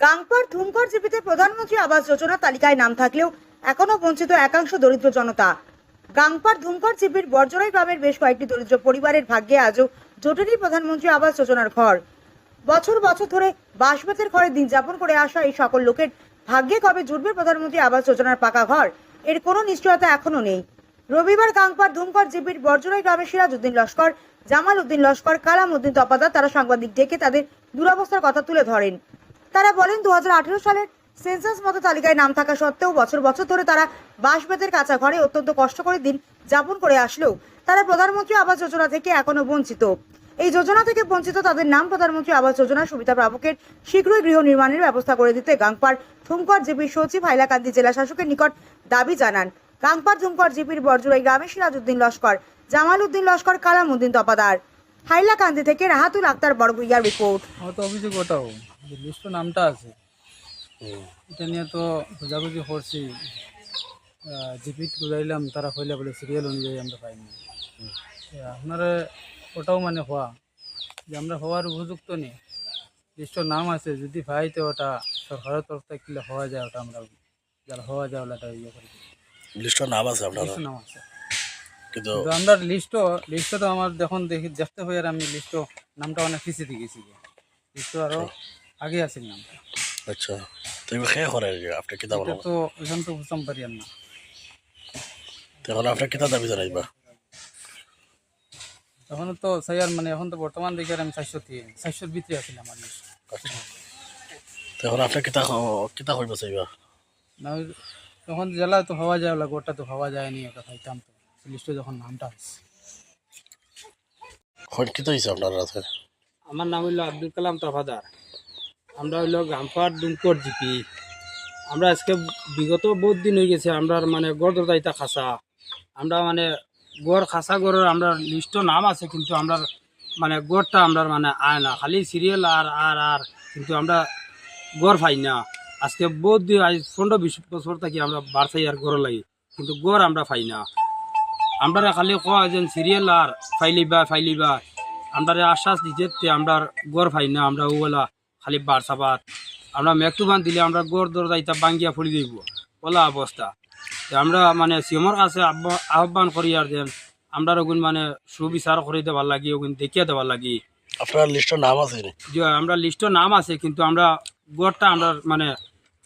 গাংপার ধুমকর জিপিতে প্রধানমন্ত্রী আবাস যোজনা তালিকায় নাম থাকলেও এখনও বঞ্চিত একাংশ দরিদ্র জনতা। গাংপার ধুমকর জিপির বর্জরাই গ্রামের বেশ কয়েকটি দরিদ্র পরিবারের ভাগ্যে আজও জোটেনি প্রধানমন্ত্রী আবাস যোজনার ঘর। বছর বছর ধরে বাঁশবেতের ঘরে দিন যাপন করে আসা এই সকল লোকের ভাগ্যে কবে জুটবে প্রধানমন্ত্রী আবাস যোজনার পাকা ঘর, এর কোনো নিশ্চয়তা এখনও নেই। রবিবার কাংপার ধুমকর জিপির বর্জরাই গ্রামের সিরাজউদ্দিন লস্কর জামাল উদ্দিন লস্কর কালাম উদ্দিন তপাদার তারা সাংবাদিক ডেকে তাদের দুরবস্থার কথা তুলে ধরেন। তারা বলেন দু হাজার আঠারো সালের সেন্সাস মতো তালিকায় নাম থাকা সত্ত্বেও বছর বছর ধরে তারা বাঁশবেতের কাঁচা ঘরে অত্যন্ত কষ্ট করে দিন যাপন করে আসলেও তারা প্রধানমন্ত্রী আবাস যোজনা থেকে এখনও বঞ্চিত। এই যোজনা থেকে বঞ্চিত তাদের নাম প্রধানমন্ত্রী আবাস যোজনা সুবিধা প্রাপকের শীঘ্রই গৃহ নির্মাণের ব্যবস্থা করে দিতে গাংপার থুমকর জিপির সচিব হাইলাকান্দি জেলা শাসকের নিকট দাবি জানান। গাংপার ধুমকর জিপির বর্জুরাই গ্রামে সিরাজউদ্দিন লস্কর জামাল উদ্দিন লস্কর কালাম উদ্দিন তপাদার। হাইলাকান্দি থেকে রাহাতুল আক্তার বড়গুইয়ার রিপোর্ট। যে লিস্ট নামটা আছে এটা নিয়ে তো খোঁজাখুঁজি করছি। জিপিট খুঁজাইলাম তারা কইলে বলে সিরিয়াল অনুযায়ী আমরা পাইনি। আপনারা ওটাও মানে হওয়া। যে আমরা হওয়ার উপযুক্ত নেই। লিস্টের নাম আছে যদি পাই তো ওটা সরকারের তরফ থেকে কিলে হওয়া যায় ওটা আমরা যারা হওয়া যায় ওটা ইয়ে করি লিস্টের নাম আছে আপনার নাম আছে। কিন্তু আমরা লিস্টও লিস্টও তো আমার যখন দেখি দেখতে হয়ে আর আমি লিস্টও নামটা অনেক পিছিয়ে গেছি। লিস্টও আরও আগে আছে নামটা আচ্ছা তো এবার খেয়ে করে আপনি কিতা বলব তো ওইখান তো বুঝতাম পারি না। তখন আপনি কিতা দাবি জানাইবা। তখন তো সাইয়ার মানে এখন তো বর্তমান দেখে আমি চারশো তিন চারশোর ভিতরে আছিলাম আমার লিস্ট তখন আপনি কিতা কিতা করবে চাইবা? না তখন জেলা তো হওয়া যায় ওলা গোটা তো হওয়া যায়নি ওটা খাইতাম তো। লিস্টে যখন নামটা কিতা হয়েছে আপনার রাতে আমার নাম হইল আব্দুল কালাম তফাদার আমরা হইল গামপার দুমকর, জিপি। আমরা আজকে বিগত বহুত দিন হয়ে গেছে আমরা মানে গড় দায়িতা খাসা। আমরা মানে গড় খাসা গড়ের আমরা লিস্ট নাম আছে, কিন্তু আমরা মানে গড়টা আমরা মানে আয় না। খালি সিরিয়াল আর আর আর, কিন্তু আমরা গড় পাই না। আজকে বহুত দিন, আজ পনেরো বিশ বছর থাকি আমরা বাড়ছাই আর গড় লাগি, কিন্তু গড় আমরা পাই না। আমরা খালি কোয়া যেন সিরিয়াল আর ফাইলিবা ফাইলিবা। আমরা আশ্বাস দিতে আমরা গড় পাই না, আমরা ওলা খালি বার বারসাবাত আমরা মেকটুবান দিলে আমরা গড় দর দায়িত্ব বাঙ্গিয়া ফুলি দিব। ওলা অবস্থা তো আমরা মানে সিমর কাছে আহ্বান করি আর যেন আমরা ওগুন মানে সুবিচার করে দেওয়ার লাগি ওগুন দেখিয়ে দেওয়ার লাগি। আপনার লিস্টের নাম আছে আমরা লিস্টের নাম আছে কিন্তু আমরা গড়টা আমরা মানে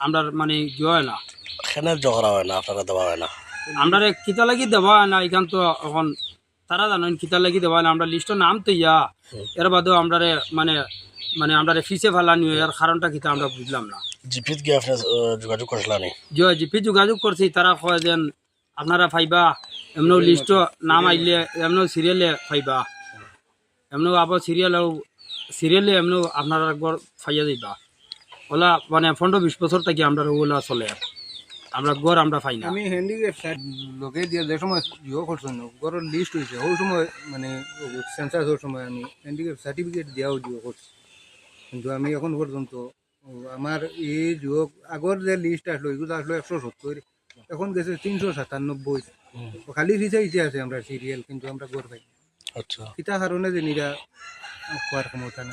আমরা মানে জয় না। এখানে জগড়া হয় না আপনারা দেওয়া হয় না। আমরা কিতা লাগি দেওয়া হয় না এখান তো এখন তারা জানেন কিতা লাগি দেওয়া আমরা লিস্টের নাম তো ইয়া এর বাদেও আমরা মানে মানে আমরা ফিসে ফেলানি এর কারণটা কিতা আমরা বুঝলাম না। জিপিত গিয়ে আপনি আহ, যোগাযোগ করছিলানি যে জিপি যোগাযোগ করছি তারা কয় যেন আপনারা ফাইবা এমনও লিস্ট নাম আইলে এমনও সিরিয়ালে ফাইবা। এমনও আবার সিরিয়াল সিরিয়ালে এমনও আপনারা গড় পাইয়া যাইবা। ওলা মানে পনেরো বিশ বছর থেকে আমরা ওলা চলে। আর। আমরা গড় আমরা পাই না। আমি হ্যান্ডিক্যাপ লোকে দিয়ে যে সময় ইয়ে করছেন গরুর লিস্ট হয়েছে ওই সময় মানে সেন্সাস হওয়ার সময় আমি হ্যান্ডিক্যাপ সার্টিফিকেট দিয়াও জিও করছি। কিন্তু আমি এখন পর্যন্ত আমার এই যুবক আগর যে লিস্ট আসলো এগুলো আসলো একশো সত্তর এখন গেছে তিনশো সাতানব্বই। খালি ফিসাইছে আছে আমরা সিরিয়াল কিন্তু আমরা গড় পাই। আচ্ছা। কিতা কারণে যে নিরা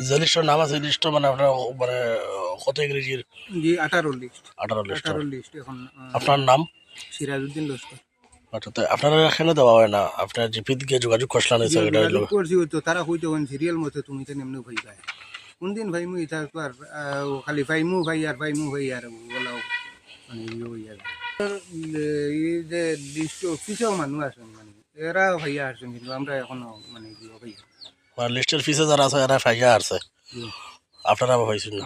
যে লিস্টের নাম আছে লিস্ট মানে আপনার মানে কত ইংরেজির? জি আঠারো লিস্ট। আঠারো লিস্ট আঠারো লিস্ট এখন আপনার নাম? সিরাজউদ্দিন লস্কর। আচ্ছা তো আপনারা এখানে দেওয়া হয় না। আপনার জিপিত গিয়ে যোগাযোগ করছিলেন এই জায়গাটা করছি তো তারা কইতে হন সিরিয়াল মতো তুমি তো নেমনে ভাই ভাই। কোনদিন ভাই মুই তার ও খালি ভাই মু ভাই আর ভাই মু ভাই আর বলাও মানে ইয়ে হই আর। এই যে লিস্ট অফিসেও মানুষ আসেন মানে এরা ভাইয়া আসেন কিন্তু আমরা এখনও মানে ইয়ে ভাইয়া মানে লিস্টের ফিসে যারা আছে এরা ফাইয়া আছে। আপনারা পাইছেন না।